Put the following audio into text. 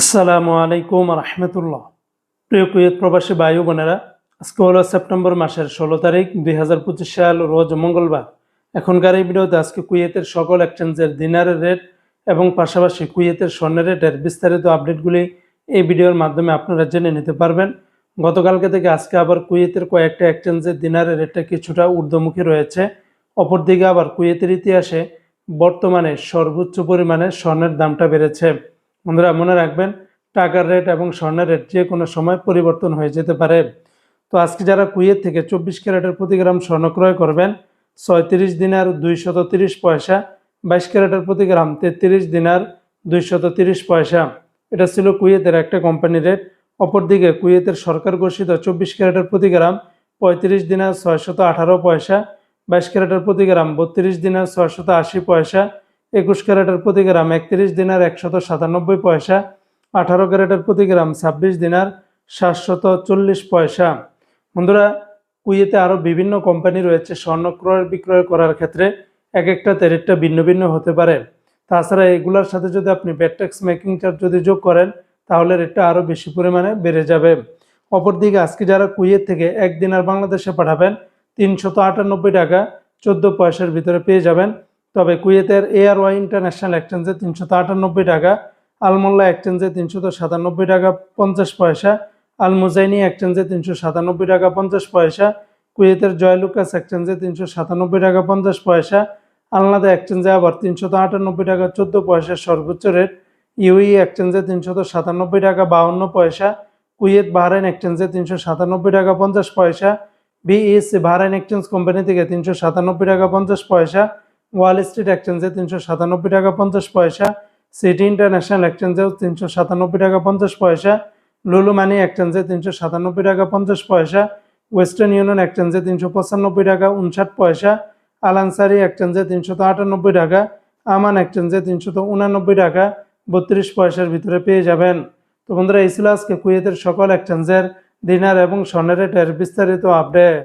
আসসালামু আলাইকুম রহমতুল্লাহ প্রিয় কুয়েত প্রবাসী বায়ু বোনেরা, আজকে হলো সেপ্টেম্বর মাসের ষোলো তারিখ, দুই হাজার পঁচিশ সাল, রোজ মঙ্গলবার। এখনকার এই ভিডিওতে আজকে কুয়েতের সকল এক্সচেঞ্জের দিনারের রেট এবং পাশাপাশি কুয়েতের স্বর্ণের রেটের বিস্তারিত আপডেটগুলি এই ভিডিওর মাধ্যমে আপনারা জেনে নিতে পারবেন। গতকালকে থেকে আজকে আবার কুয়েতের কয়েকটা এক্সচেঞ্জের দিনারের রেটটা কিছুটা ঊর্ধ্বমুখী রয়েছে। অপরদিকে আবার কুয়েতের ইতিহাসে বর্তমানে সর্বোচ্চ পরিমাণে স্বর্ণের দামটা বেড়েছে। বন্ধুরা, মনে রাখবেন, টাকার রেট এবং স্বর্ণের রেট যে কোনো সময় পরিবর্তন হয়ে যেতে পারে। তো আজকে যারা কুয়েত থেকে চব্বিশ ক্যারেটের প্রতি গ্রাম স্বর্ণ ক্রয় করবেন, ছয়ত্রিশ দিনার দুইশত তিরিশ পয়সা, বাইশ ক্যারেটের প্রতি গ্রাম তেত্রিশ দিনার দুইশত তিরিশ পয়সা। এটা ছিল কুয়েতের একটা কোম্পানি রেট অপরদিকে কুয়েতের সরকার ঘোষিত চব্বিশ ক্যারেটের প্রতি গ্রাম পঁয়ত্রিশ দিনার ছয়শত আঠারো পয়সা, বাইশ ক্যারেটের প্রতি গ্রাম বত্রিশ দিনার ছয়শত আশি পয়সা একুশ ক্যারেটের প্রতি গ্রাম একত্রিশ দিনার একশত সাতানব্বই পয়সা, আঠারো ক্যারেটের প্রতি গ্রাম ছাব্বিশ দিনার সাতশত চল্লিশ পয়সা। বন্ধুরা, কুয়েতে আরও বিভিন্ন কোম্পানি রয়েছে স্বর্ণ ক্রয় বিক্রয় করার ক্ষেত্রে। এক একটা রেটটা ভিন্ন ভিন্ন হতে পারে। তাছাড়া এগুলোর সাথে যদি আপনি ব্যাটট্যাক্স মেকিং চার্জ যদি যোগ করেন, তাহলে রেটটা আরও বেশি পরিমাণে বেড়ে যাবে। অপরদিকে আজকে যারা কুয়েত থেকে এক দিনার বাংলাদেশে পাঠাবেন, তিনশত আটানব্বই টাকা চোদ্দ পয়সার ভিতরে পেয়ে যাবেন। তবে কুয়েতের এয়ার ওয়াই ইন্টারন্যাশনাল এক্সচেঞ্জে তিনশো আটানব্বই টাকা, আলমোল্লা এক্সচেঞ্জে তিনশত সাতানব্বই টাকা পঞ্চাশ পয়সা আল মুজাইনি এক্সচেঞ্জে তিনশো সাতানব্বই টাকা পঞ্চাশ পয়সা, কুয়েতের জয়লুকাস এক্সচেঞ্জে তিনশো সাতানব্বই টাকা পঞ্চাশ পয়সা, আলনাদা এক্সচেঞ্জে আবার তিনশত আটানব্বই টাকা চোদ্দ পয়সা সর্বোচ্চ রেট ইউই এক্সচেঞ্জে তিনশত সাতানব্বই টাকা বাউন্ন পয়সা, কুয়েত বাহরাইন এক্সচেঞ্জে তিনশো সাতানব্বই টাকা পঞ্চাশ পয়সা, বিএসসি বাহরাইন এক্সচেঞ্জ কোম্পানি থেকে তিনশো সাতানব্বই টাকা পঞ্চাশ পয়সা ওয়াল স্ট্রিট এক্সচেঞ্জে তিনশো সাতানব্বই টাকা পঞ্চাশ পয়সা, সিটি ইন্টারন্যাশনাল এক্সচেঞ্জেও তিনশো সাতানব্বই টাকা পঞ্চাশ পয়সা, লুলু মানি এক্সচেঞ্জে তিনশো সাতানব্বই টাকা পঞ্চাশ পয়সা, ওয়েস্টার্ন ইউনিয়ন এক্সচেঞ্জে তিনশো পঁচানব্বই টাকা উনষাট পয়সা, আলানসারি এক্সচেঞ্জে তিনশত আটানব্বই টাকা, আমান এক্সচেঞ্জে তিনশত উনানব্বই টাকা, বত্রিশ পয়সার ভিতরে পেয়ে যাবেন। তো বন্ধুরা, এই ছিল আজকে কুয়েতের সকল এক্সচেঞ্জের দিনার এবং স্বর্ণের বিস্তারিত আপডেট।